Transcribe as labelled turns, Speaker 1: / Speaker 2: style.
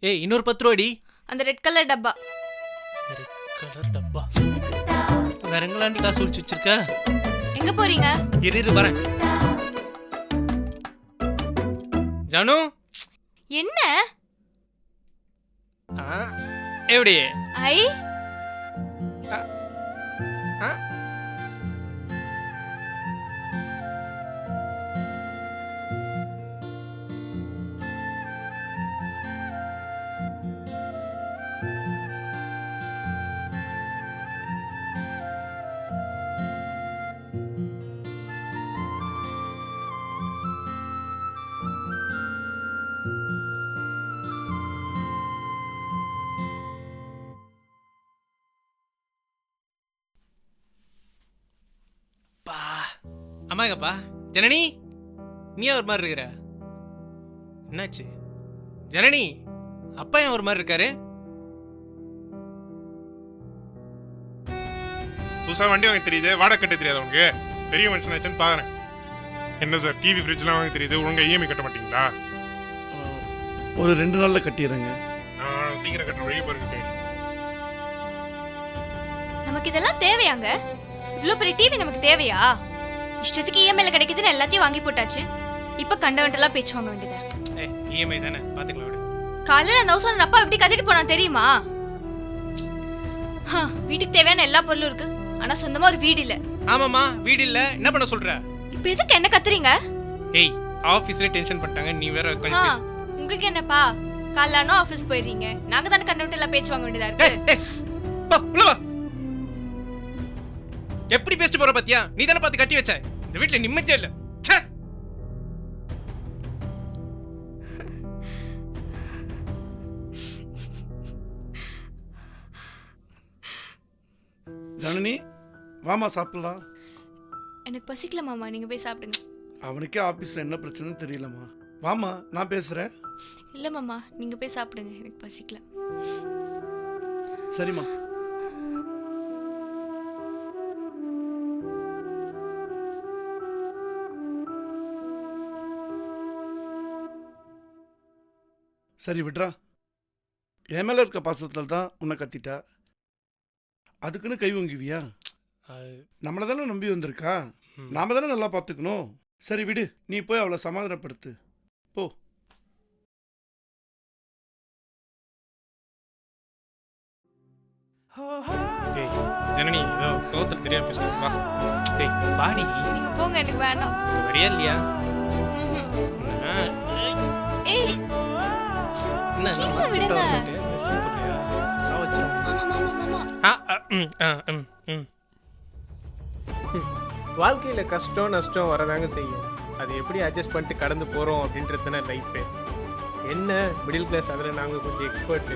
Speaker 1: ஏய் இன்னொரு பத்து ரூபாடி
Speaker 2: அந்த ரெட் கலர் டப்பா.
Speaker 1: கலர் டப்பா. வேற எங்களாண்டி காசு ஒழிச்சு வச்சிருக்க?
Speaker 2: எங்க போறீங்க?
Speaker 1: இரு இரு வரேன். ஜானு?
Speaker 2: என்ன?
Speaker 1: ஆ, எப்படி?
Speaker 2: ஐ?
Speaker 1: ஆ? அம்மாங்கப்பா ஜனனி நீ ஏன் ஒரு மாதிரி இருக்கிற? என்னாச்சு? ஜனனி அப்பா ஏன் ஒரு மாதிரி இருக்காரு?
Speaker 3: புதுசா வண்டி வாங்க தெரியுது. வாடகை கட்ட தெரியாது உனக்கு. பெரிய மனுஷனாச்சுன்னு பாக்குறேன். என்ன சார் டிவி ஃப்ரிட்ஜ்லாம் வாங்க தெரியுது. ஒழுங்கா இஎம்ஐ கட்ட மாட்டீங்களா?
Speaker 4: ஒரு ரெண்டு நாளில் கட்டிடுறேங்க.
Speaker 3: சீக்கிரம் கட்ட வழி பாருங்க சரி.
Speaker 2: நமக்கு இதெல்லாம் தேவையாங்க? இவ்ளோ பெரிய டிவி நமக்கு தேவையா? இஷ்டத்துக்கு இஎம்ஐல கிடைக்குதுன்னு எல்லாத்தையும் வாங்கி போட்டாச்சு. இப்ப கண்டவன்ட்டெல்லாம் பேச்சு வாங்க வேண்டியதா இருக்கு.
Speaker 1: இஎம்ஐ தானே? பாத்துக்கலாம் விடு.
Speaker 2: காலையில அந்த ஹவுஸ் அப்பா எப்படி கத்திட்டு போனா தெரியுமா? ஹ, வீட்டுக்கு தேவையான எல்லா பொருளும் இருக்கு. ஆனா சொந்தமா ஒரு வீடு இல்ல.
Speaker 1: ஆமாம்மா வீடு இல்ல. என்ன பண்ண சொல்ற?
Speaker 2: இப்ப எதுக்கு என்ன கத்துறீங்க?
Speaker 1: ஏய் ஆபீஸ்ல டென்ஷன் பண்ணிட்டாங்க நீ வேற
Speaker 2: ஆ,
Speaker 1: கொஞ்சம்.
Speaker 2: உங்களுக்கு என்னப்பா? காலைலானோ ஆபீஸ் போயிடுறீங்க. நாங்க தானே கண்டவன்ட்ட எல்லாம் பேச்சு வாங்க வேண்டியதா இருக்கு?
Speaker 1: ஏய், வா, உள்ள வா. எப்படி பேசிட்டு போற பாத்தியா? நீ தானே பார்த்து கட்டி வச்ச. இந்த வீட்ல நிம்மதியே இல்ல.
Speaker 4: ஜனனி வாமா சாப்பிடலாம்.
Speaker 2: எனக்கு பசிக்கல மாமா நீங்க போய் சாப்பிடுங்க.
Speaker 4: அவனுக்கே ஆஃபீஸில் என்ன பிரச்சனைன்னு தெரியலம்மா. வாமா நான் பேசுகிறேன்
Speaker 2: இல்ல மாமா நீங்க போய் சாப்பிடுங்க எனக்கு பசிக்கல.
Speaker 4: சரிம்மா. சரி விட்றா. என் மேல இருக்க பாசத்தில் தான் உன்னை கத்திட்டா? அதுக்குன்னு கை வாங்குவியா நம்மளை தானே நம்பி வந்திருக்கா. நாம தானே நல்லா பார்த்துக்கணும் சரி விடு. நீ போய் அவளை சமாதானப்படுத்து. போ.
Speaker 1: ஏய், ஜனனி ஏதோ கோவத்துல தெரியாம பேசுறேன் வா. டேய் பாடி
Speaker 2: நீங்க போங்க எனக்கு
Speaker 1: வரியா இல்லையா? ஏய்,
Speaker 2: கீழே விடுங்க.
Speaker 5: வாழ்க்கையில கஷ்டம் நஷ்டம் வரதாங்க செய்யும். அது எப்படி அட்ஜஸ்ட் பண்ணிட்டு கடந்து போறோம் அப்படின்றது தானே லைஃபே என்ன? மிடில் கிளாஸ் அதில் நாங்கள் கொஞ்சம் எக்ஸ்பர்ட்